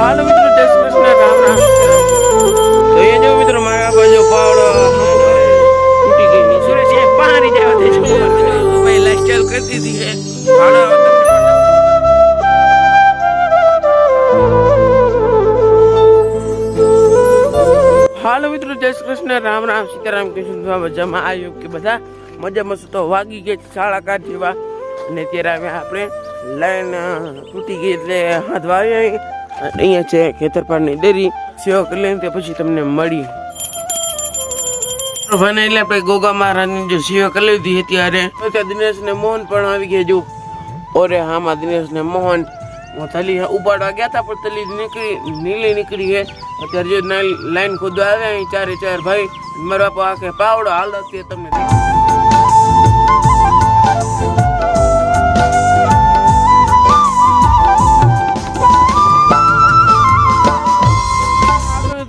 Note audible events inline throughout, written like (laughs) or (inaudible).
હાલો મિત્રો જય શ્રી કૃષ્ણ રામ રામ તો એ જો મિત્રો મારા બાજુ પાવડો તૂટી ગઈ સુરેશ એ તે ભાઈ કરી દીધી છે. હાલો હાલો મિત્રો જય શ્રી કૃષ્ણ રામ રામ. સીતારામ કૃષ્ણ મજામાં આવ્યું કે બધા મજામાં શું તો વાગી ગઈ શાળા કાઢ જેવા. અને ત્યારે આપણે લાઈન તૂટી ગઈ એટલે હાથ વાવી અહીંયા છે ખેતરપાળની ડેરી. સેવા કરી લઈને પછી તમને મળી ભાઈને એટલે આપણે ગોગા મહારાજની જો સેવા કરી લીધી હતી ત્યારે ત્યાં દિનેશ ને મોહન પણ આવી ગયા જો. ઓરે હામાં દિનેશ ને મોહન થલી ઉપાડવા ગયા હતા, પણ તલી નીકળી, નીલી નીકળી છે અત્યારે જો લાઈન ખોદવા આવ્યા ચારે ચાર ભાઈ. મારા બાપા આખે પાવડો હાલ તે તમને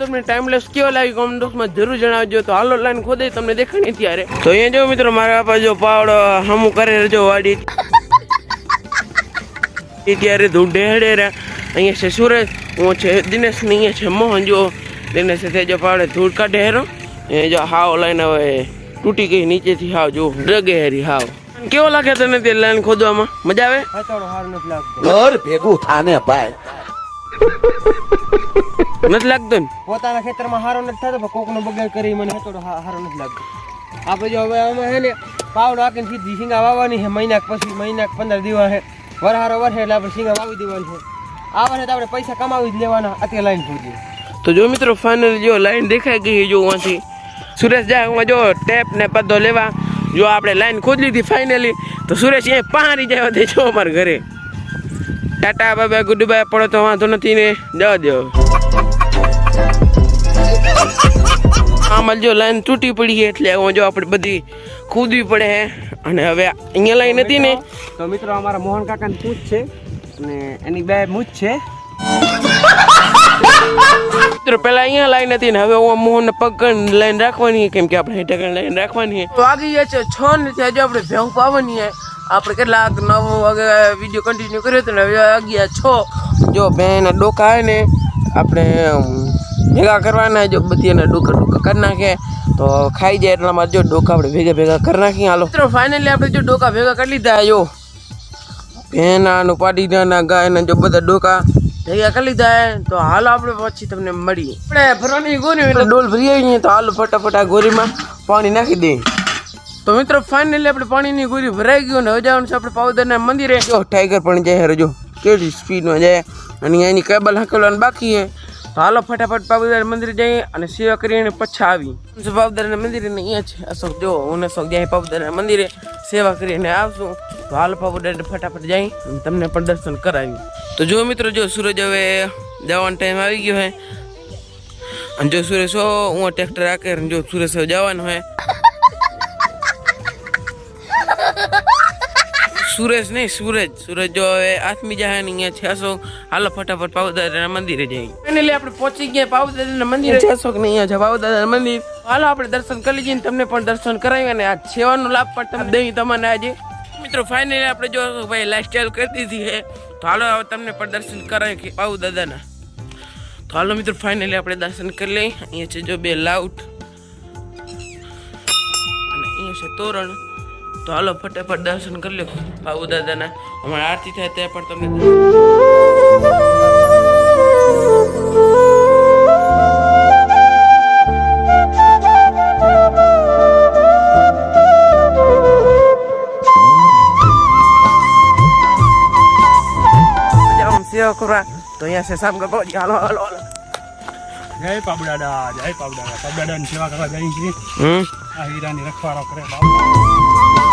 તમને ટાઈમલેસ કેવો લાગી કોમેન્ટમાં જરૂર જણાવજો. તો હાલો લાઈન ખોદે તમને દેખાણી ત્યારે. તો અહીંયા જો મિત્રો મારા બાપા જો પાવડો હમું કરે રજો વાડી. ત્યારે ધૂળ ઢેડે રે અહીંયા છે સુરજ હું છે દિનેશ ને અહીંયા છે મોહન. જો દિનેશ તે જો પાવડે ધૂળ કાઢે હેરો. એ જો હાવ લાઈન હવે તૂટી ગઈ નીચેથી હાવ જો ડગે હેરી હાવ. કેવો લાગે તને તે લાઈન ખોદવામાં? મજા આવે? ઘર ભેગું થાને ભાઈ. નથી લાગતો ને? પોતાના ખેતરમાં હારો નથી થતો પણ કોકનો બગાડ કરી મને હતોડો હારો નથી લાગતો. આપણે જો હવે અમે હે ને પાવડો આકીને સીધી શીંગા વાવવાની છે મહિનાક પછી મહિનાક પંદર દિવસ છે. વરહારો વરસે એટલે આપણે શીંગા વાવી દેવાની છે. આ વર્ષે તો આપણે પૈસા કમાવી જ લેવાના અત્યારે લાઈન પૂરી તો જો મિત્રો ફાઇનલ જો લાઈન દેખાઈ ગઈ જો વાંથી સુરેશ જાય હું જો ટેપ ને પદ્ધો લેવા. જો આપણે લાઈન ખોદ લીધી ફાઇનલી તો સુરેશ એ પહારી જાય દે છો અમારા ઘરે. ટાટા બાબા ગુડ બાય પડો તો વાંધો નથી ને. જવા દો (laughs) આમાં જો લાઈન તૂટી પડી છે એટલે હું જો આપણે બધી કૂદવી પડે છે અને હવે અહીંયા લાઈન હતી ને. તો મિત્રો અમારા મોહન કાકાની પૂછ છે અને એની બે મૂછ છે. (laughs) મિત્રો પેલા અહીંયા લાઈન હતી ને હવે હું મોહન પગ લાઈન રાખવાની છે, કેમ કે આપણે હેઠળ લાઈન રાખવાની છે. વાગી જાય છે છ ને ત્યાં જો આપણે ભેહું પાવાની છે. આપણે કેટલા નવ વાગે વીડિયો કન્ટિન્યુ કર્યો હતો ને હવે વાગ્યા છ. જો બેન ડોકા આવે ને આપણે ભેગા કરવાના જો બધી એના ડોકા ડોકા કરી નાખે તો ખાઈ જાય એટલામાં જો ડોકા આપણે ભેગા ભેગા કરી નાખીએ. હાલો. મિત્રો ફાઇનલી આપણે જો ડોકા ભેગા કરી લીધા જો. ભેનાનું પાડીના ગાયના જો બધા ડોકા ભેગા કરી લીધા તો હાલો આપણે પછી તમને મળીએ. આપણે ભરવાની ગોરી એટલે ડોલ ભરી આવીએ તો હાલો ફટાફટ આ ગોરીમાં પાણી નાખી દઈએ. તો મિત્રો ફાઇનલી આપણે પાણીની ગોરી ભરાઈ ગયું ને હજાવાનું છે આપણે પાવદરના મંદિરે. જો ટાઈગર પણ જાય રજો કેવી સ્પીડમાં જાય. અને એની કેબલ હકેલવાનું બાકી છે હાલો ફટાફટ પાબુદાર મંદિર જઈએ અને સેવા કરીને પછી આવી પાવદરના મંદિરે અહીંયા છે અશોક જો હું અશોક જાય પાવદરના મંદિરે સેવા કરીને આવશું. તો હાલ પાવદર ફટાફટ જઈ તમને પણ દર્શન કરાવી તો જો મિત્રો, જો સૂરજ હવે જવાનો ટાઈમ આવી ગયો હે. અને જો સુરેશ હો ટ્રેક્ટર રાખે જો સુરેશ જવાનું હોય સુરેશ નહીં સુરજ. સુરજ જો હવે આથમી જાય અહીંયા છે અશોક. હાલો ફટાફટ પાવદાદાના મંદિરે જઈએ. ફાઇનલી આપણે પહોંચી ગયા પાવદાદાના મંદિરે. છે અશોક ને અહીંયા છે પાવદાદાના મંદિર. હાલો આપણે દર્શન કરી લઈએ તમને પણ દર્શન કરાવી અને આ સેવાનો લાભ પણ તમે દઈ તમને આજે. મિત્રો ફાઇનલી આપણે જો ભાઈ લાઈફસ્ટાઈલ કરી દીધી છે તો હાલો હવે તમને પણ દર્શન કરાવી પાવદાદાના તો હાલો મિત્રો ફાઇનલી આપણે દર્શન કરી લઈએ. અહીંયા છે જો બે લાઉટ. અને અહીંયા છે તોરણ. તો હાલો ફટાફટ દર્શન કરી લો બાબુ દાદાના. હમણાં આરતી થાય તે પણ તમને જાઉં સેવા કરવા તો અહીંયા છે સામ કરો હાલો હાલો હાલો. જય પાબડાડા જય પાબડાડા પાબડાડાની સેવા કરવા જાય છે હમ? આ હીરાની રખવાડો કરે બાપ